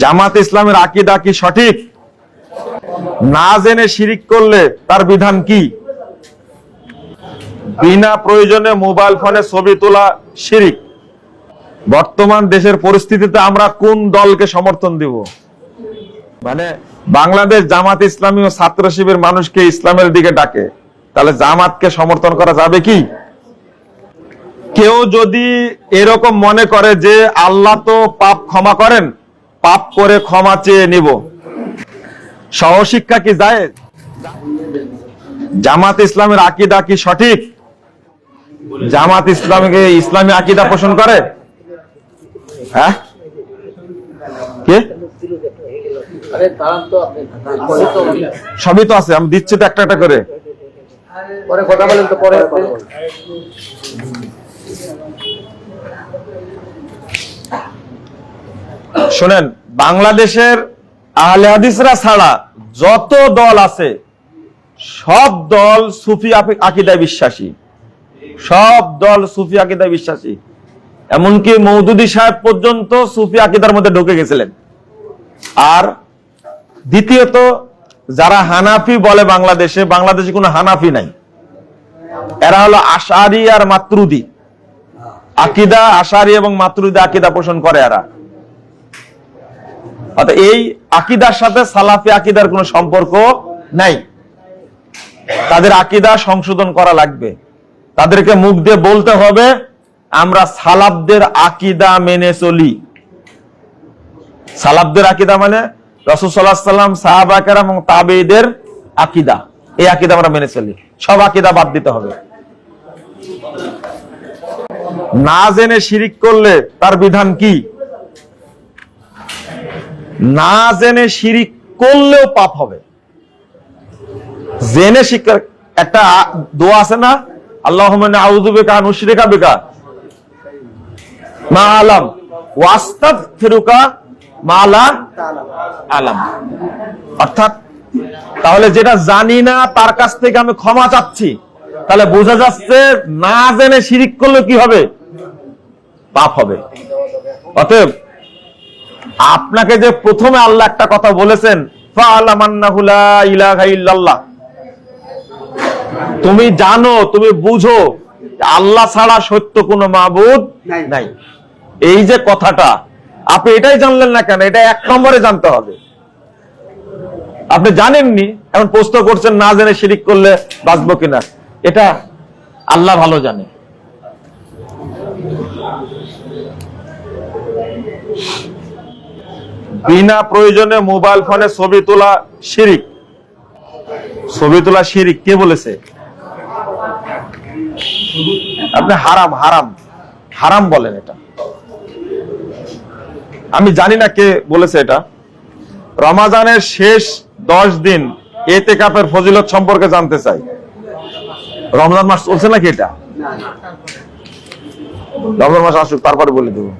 জামাত ইসলামের আকিদা কি সঠিক? না জেনে শিরিক করলে তার বিধান কি? বিনা প্রয়োজনে মোবাইল ফোনে ছবি তোলা শিরিক। বর্তমান দেশের পরিস্থিতিতে আমরা কোন দলকে সমর্থন দিব? মানে বাংলাদেশ জামাত ইসলামী ও ছাত্র শিবির মানুষকে ইসলামের দিকে ডাকে। তাহলে জামাতকে সমর্থন করা যাবে কি? কেউ যদি এরকম মনে করে যে আল্লাহ তো পাপ ক্ষমা করেন, পাপ করে ক্ষমা চেয়ে নিব। সহশিক্ষা কি যায় জামাত ইসলামের আকিদা কি সঠিক? জামাত ইসলামকে ইসলামী আকিদা পোষণ করে? হ্যাঁ? কে? সবই তো আছে, আমি দিচ্ছি তো একটা একটা করে। পরে কথা বলেন তো, পরে শোনেন, বাংলাদেশের আহলে হাদিসরা ছাড়া যত দল আছে, সব দল সুফি আকিদায় বিশ্বাসী। সব দল সুফি আকিদায় বিশ্বাসী। এমনকি মৌদুদি সাহেব পর্যন্ত সুফি আকিদার মধ্যে ঢুকে গেছিলেন। আর দ্বিতীয়ত, যারা হানাফি বলে বাংলাদেশে বাংলাদেশে কোনো হানাফি নাই। এরা হলো আশারি আর মাতরুদি। আকিদা আশারি এবং মাতরুদি আকিদা পোষণ করে এরা। অর্থাৎ এই আকিদার সাথে সালাফি আকিদার কোনো সম্পর্ক নাই। তাদের আকিদা সংশোধন করা লাগবে। তাদেরকে মুখ দিয়ে বলতে হবে, আমরা সালাফদের আকিদা মেনে চলি। সালাফদের আকিদা মানে রসুল সাল্লাহ সাল্লাম সাহাবাকের এবং তাবেদের আকিদা। এই আকিদা আমরা মেনে চলি। সব আকিদা বাদ দিতে হবে। না জেনে শিরিক করলে তার বিধান কি? না জেনে শিরিক করলেও পাপ হবে। জেনে শিক্ষা একটা দোয়া আছে না? আল্লাহ আউযু বিকা আন উশরিকা বিকা। মা আলাম। ওয়াস্তাগফিরুকা মা লা আলাম। অর্থাৎ, তাহলে যেটা জানি না, তার কাছ থেকে আমি ক্ষমা চাচ্ছি। তাহলে বোঝা যাচ্ছে না জেনে শিরিক করলে কি হবে? পাপ হবে। অতএব আপনাকে যে প্রথমে আল্লাহ একটা কথা বলেছেন। তুমি জানো তুমি বুঝো আল্লাহ ছাড়া সত্য কোনো মাবুদ নাই। নাই। এই যে কথাটা আপনি এটাই জানলেন না কেন? এটা এক নম্বরে জানতে হবে। আপনি জানেননি এখন প্রশ্ন করছেন না জেনে শিরিক করলে বাঁচবো কিনা? এটা আল্লাহ ভালো জানে। বিনা প্রয়োজনে মোবাইল ফোনে ছবি তোলা শিরিক। ছবি তোলা শিরিক, কে বলেছে? আপনি হারাম হারাম। হারাম বলেন এটা। আমি জানি না কে বলেছে এটা। রমাজানের শেষ দশ দিন এতে কাপের ফজিলত সম্পর্কে জানতে চাই। রমজান মাস চলছে নাকি এটা? রমজান মাস আসুক, তারপরে বলে দেবো।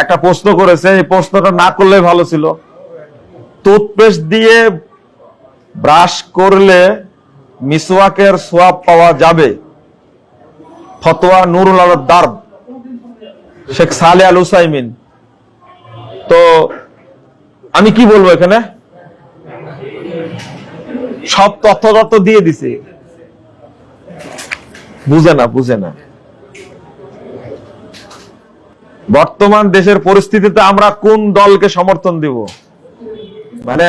একটা প্রশ্ন করেছে, এই প্রশ্নটা না করলে ভালো ছিল। টুথপেস্ট দিয়ে ব্রাশ করলে মিসওয়াকের সোয়াব পাওয়া যাবে। ফতোয়া নুরুল দারব, শেখ সালে আল হুসাইমিন। তো আমি কি বলব এখানে? সব তথ্য তথ্য দিয়ে দিছে। বুঝে না বুঝে না। বর্তমান দেশের পরিস্থিতিতে আমরা কোন দলকে সমর্থন দিব? মানে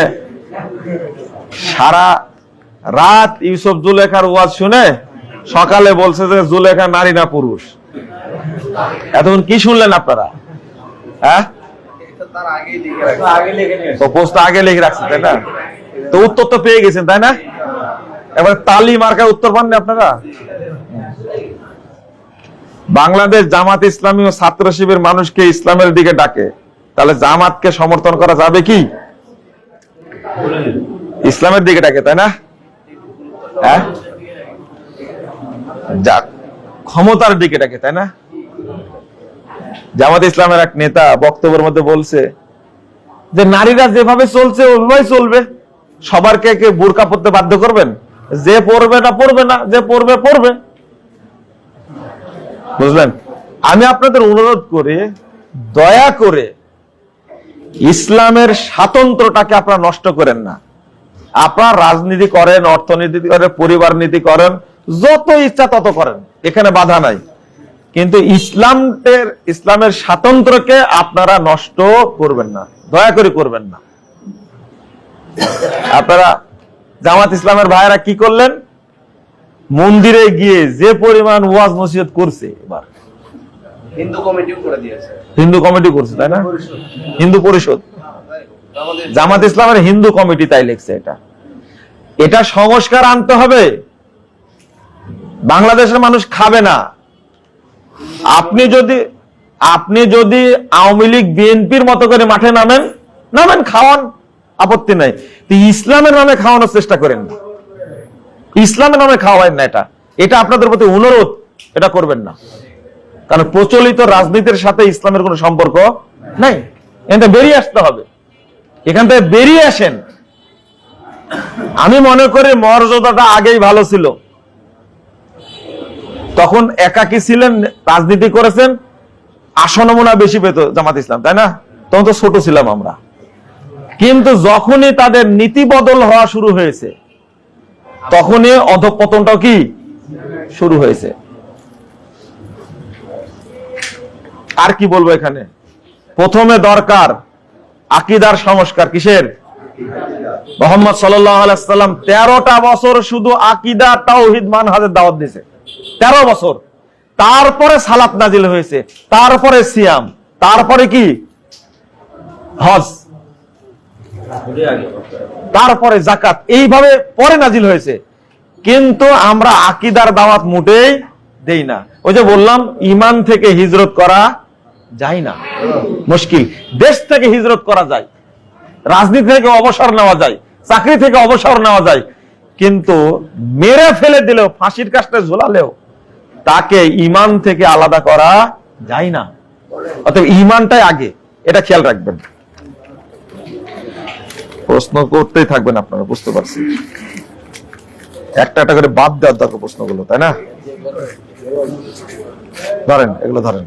সারা রাত ইউসুফ জুলেখার ওয়াজ শুনে সকালে বলছে যে জুলেখা নারী না পুরুষ। এতক্ষণ কি শুনলেন আপনারা? হ্যাঁ? আগে লিখে রাখছেন, তাই না? তো উত্তর তো পেয়ে গেছেন, তাই না? এবার তালি মার্কার উত্তর পাননি আপনারা? বাংলাদেশ জামাত ইসলামী ও ছাত্র শিবির মানুষকে ইসলামের দিকে ডাকে। তাহলে জামাতকে সমর্থন করা যাবে কি? ইসলামের দিকে ডাকে, তাই না? হ্যাঁ? ক্ষমতার দিকে ডাকে, তাই না? জামাত ইসলামের এক নেতা বক্তব্যের মধ্যে বলছে যে, নারীরা যেভাবে চলছে ওইভাবেই চলবে। সবারকে কে বোরকা পড়তে বাধ্য করবেন? যে পড়বে না পড়বে না, যে পড়বে পড়বে বুঝলেন? আমি আপনাদের অনুরোধ করে, দয়া করে ইসলামের স্বাতন্ত্রটাকে আপনারা নষ্ট করেন না। আপনার রাজনীতি করেন, অর্থনীতি করেন, পরিবার নীতি করেন, যত ইচ্ছা তত করেন, এখানে বাধা নাই। কিন্তু ইসলামের ইসলামের স্বাতন্ত্রকে আপনারা নষ্ট করবেন না, দয়া করে করবেন না। আপনারা জামাত ইসলামের ভাইয়েরা কি করলেন? মন্দিরে গিয়ে যে পরিমাণ ওয়াজ নসিহত করছে এবার। হিন্দু কমিটিও করে দিয়েছে। হিন্দু কমিটি করছে তাই না? হিন্দু পরিষদ। জামাত ইসলামের হিন্দু কমিটি তাই লিখছে এটা। এটা সংস্কার আনতে হবে। বাংলাদেশের মানুষ খাবে না। আপনি যদি আপনি যদি আওয়ামী লীগ বিএনপির মতো করে মাঠে নামেন নামেন খাওয়ান আপত্তি নাই। ইসলামের নামে খাওয়ানোর চেষ্টা করেন না। ইসলামের নামে খাওয়াবেন না এটা। এটা আপনাদের প্রতি অনুরোধ, এটা করবেন না। কারণ প্রচলিত রাজনীতির সাথে ইসলামের কোনো সম্পর্ক নাই। এটা বেরিয়ে আসতে হবে। এখান থেকে বেরিয়ে আসেন। আমি মনে করি মর্যাদাটা আগেই ভালো ছিল। তখন একাকি ছিলেন, রাজনীতি করেছেন, আসন মনে বেশি পেত জামাত ইসলাম, তাই না? তখন তো ছোট ছিলাম আমরা। কিন্তু যখনই তাদের নীতি বদল হওয়া শুরু হয়েছে তখনই অধপতনটাও কি? শুরু হয়েছে। আর কি বলব এখানে? প্রথমে দরকার আকিদার সংস্কার কিসের? মোহাম্মদ সাল্লাম তেরোটা বছর শুধু আকিদা, তাওহিদ, মানহাজের দাওয়াত দিয়েছে। তেরো বছর। তারপরে সালাত নাজিল হয়েছে, তারপরে সিয়াম, তারপরে কি? হজ। তারপরে জাকাত এইভাবে পরে নাজিল হয়েছে। কিন্তু আমরা আকিদার দাওয়াত মোটেই দেই না। ওই যে বললাম ইমান থেকে হিজরত করা যায় না। মুশকিল। দেশ থেকে হিজরত করা যায়। রাজনীতি থেকে অবসর নেওয়া যায়। চাকরি থেকে অবসর নেওয়া যায়। কিন্তু মেরে ফেলে দিলেও, ফাঁসির কাজটা ঝোলালেও তাকে ইমান থেকে আলাদা করা যায় না। অতএব ইমানটাই আগে। এটা খেয়াল রাখবেন। প্রশ্ন করতেই থাকবেন আপনারা, বুঝতে পারছি। একটা একটা করে বাদ দেওয়ার দরকার প্রশ্নগুলো, তাই না? ধরেন, এগুলো ধরেন।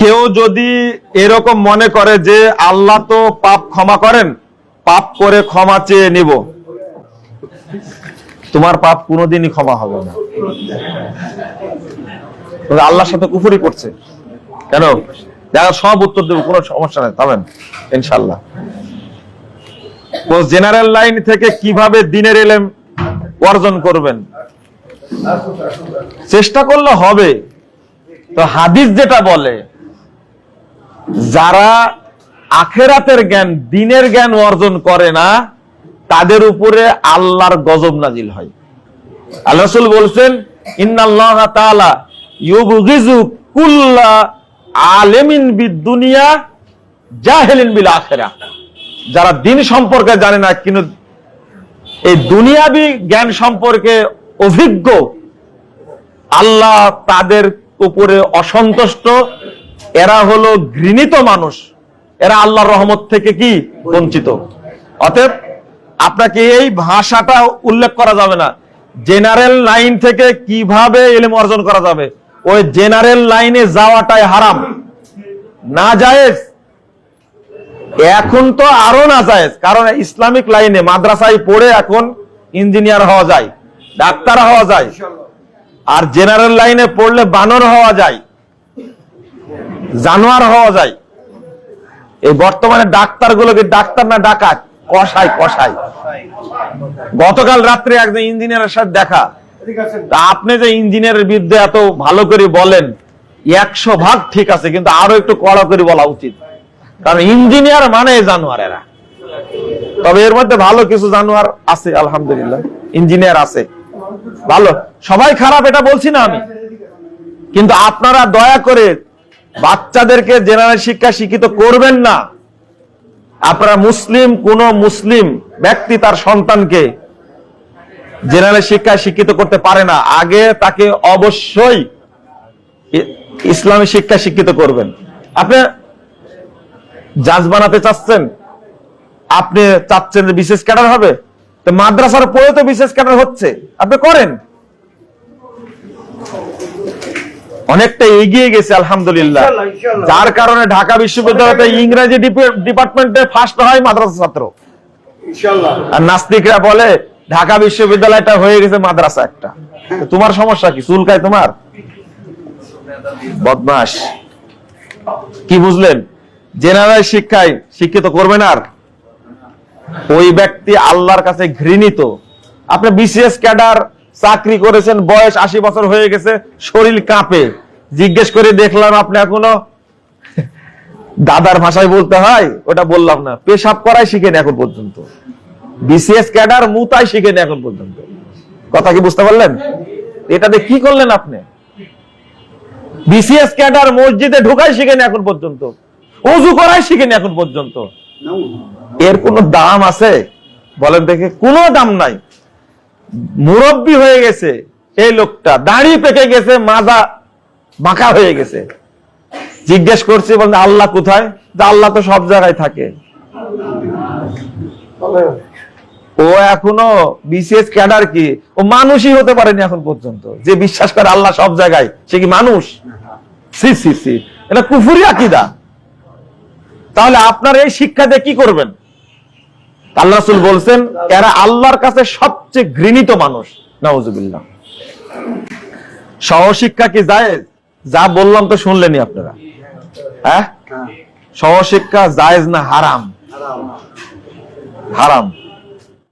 কেউ যদি এরকম মনে করে যে আল্লাহ তো পাপ ক্ষমা করেন, পাপ করে ক্ষমা চেয়ে নিব। তোমার পাপ কোনোদিনই ক্ষমা হবে না। আল্লাহর সাথে কুফুরি করছে। কেন? দেখা সব উত্তর দেবো, কোনো সমস্যা নেই পাবেন ইনশাল্লাহ জেনারেল লাইন থেকে কীভাবে দিনের এলেম অর্জন করবেন? চেষ্টা করলে হবে। তো হাদিস যেটা বলে, যারা আখেরাতের জ্ঞান, দিনের জ্ঞান অর্জন করে না, তাদের উপরে আল্লাহর গজব নাজিল হয়। আল্লাহ রাসূল বলছেন, ইন্নাল্লাহ তাআলা ইউবগিজু কুল্লা আলেমিন বিদ-দুনিয়া, জাহেলিন বিল আখিরাহ যারা দিন সম্পর্কে জানে না, কিন্তু এই দুনিয়াবি জ্ঞান সম্পর্কে অভিজ্ঞ, আল্লাহ তাদের উপরে অসন্তুষ্ট। এরা হলো ঘৃণিত মানুষ। এরা আল্লাহর রহমত থেকে কি? বঞ্চিত। অতএব আপনাকে এই ভাষাটা উল্লেখ করা যাবে না। জেনারেল লাইন থেকে কীভাবে এলেম অর্জন করা যাবে? ওই জেনারেল লাইনে যাওয়াটাই হারাম। না জায়েজ। এখন তো আরও না জায়েজ, কারণ ইসলামিক লাইনে মাদ্রাসায় পড়ে এখন ইঞ্জিনিয়ার হওয়া যায়, ডাক্তার হওয়া যায়, আর জেনারেল লাইনে পড়লে বানর হওয়া যায়, জানোয়ার হওয়া যায়। এই বর্তমানে ডাক্তার গুলোকে ডাক্তার না ডাকাত কষাই কষাই গতকাল রাত্রে একজন ইঞ্জিনিয়ারের সাথে দেখা আপনি যে ইঞ্জিনিয়ারের বিরুদ্ধে এত ভালো করে বলেন, একশো ভাগ ঠিক আছে, কিন্তু আরও একটু কড়া করে বলা উচিত। কারণ ইঞ্জিনিয়ার মানে জানোয়ার এরা তবে এর মধ্যে ভালো কিছু জানোয়ার আছে, আলহামদুলিল্লাহ। ইঞ্জিনিয়ার আছে। ভালো। সবাই খারাপ, এটা বলছি না আমি। কিন্তু আপনারা দয়া করে বাচ্চাদেরকে জেনারেল শিক্ষা শিক্ষিত করবেন না। আপনারা মুসলিম, কোন মুসলিম ব্যক্তি তার সন্তানকে জেনারেল শিক্ষায় শিক্ষিত করতে পারে না আগে তাকে অবশ্যই ইসলামী শিক্ষা শিক্ষিত করবেন। আপনি জাজ বানাতে চাচ্ছেন আপনি চাচ্ছেন যে বিশেষ ক্যাডার হবে তো মাদ্রাসার পরে তো বিশেষ ক্যাডার হচ্ছে আপনি করেন। অনেকটা এগিয়ে গেছে আলহামদুলিল্লাহ। যার কারণে ঢাকা বিশ্ববিদ্যালয়তে ইংরেজি ডিপার্টমেন্টে ফার্স্ট হয় মাদ্রাসা ছাত্র। আর নাস্তিকরা বলে ঢাকা বিশ্ববিদ্যালয়টা হয়ে গেছে মাদ্রাসা একটা। তোমার সমস্যা কি? চুলকায় তোমার? বদমাস কি বুঝলেন? জেনারেল শিক্ষায় শিক্ষিত করবেন আর? ওই ব্যক্তি আল্লাহর কাছে ঘৃণিত। আপনি বিসিএস ক্যাডার, চাকরি করেছেন, বয়স আশি বছর হয়ে গেছে, শরীর কাঁপে। জিজ্ঞেস করে দেখলাম আপনি এখনও দাদার ভাষায় বলতে হয়, ওটা বললাম না। পেশাব করাই শিখেন এখন পর্যন্ত। বিসিএস ক্যাডার মুতাই শিখেন এখন পর্যন্ত। কথা কি বুঝতে পারলেন? এটাতে কি করলেন আপনি? বিসিএস ক্যাডার মসজিদে ঢোকাই শিখেন এখন পর্যন্ত। অজু করাই শিখেন এখন পর্যন্ত। এর কোনো দাম আছে? বলেন দেখে, কোনো দাম নাই। মুরব্বী হয়ে গেছে এই লোকটা, দাড়ি পেকে গেছে, মাজা বাঁকা হয়ে গেছে। জিজ্ঞেস করছে বলতে আল্লাহ কোথায়? আল্লাহ তো সব জায়গায় থাকে। ও এখনও বিসিএস ক্যাডার কি? ও মানুষই হতে পারেনি এখন পর্যন্ত। যে বিশ্বাস করে আল্লাহ সব জায়গায়, সে কি মানুষ? কুফুরি আকিদা। তাহলে আপনার এই শিক্ষা দিয়ে কি করবেন? আল্লাহ রাসূল বলছেন, এরা আল্লাহর কাছে সবচেয়ে ঘৃণিত মানুষ। নাউজুবিল্লাহ। সহশিক্ষা কি যায় যা বললাম তো শুনলেনি আপনারা। হ্যাঁ? সহশিক্ষা জায়েজ না হারাম। হারাম।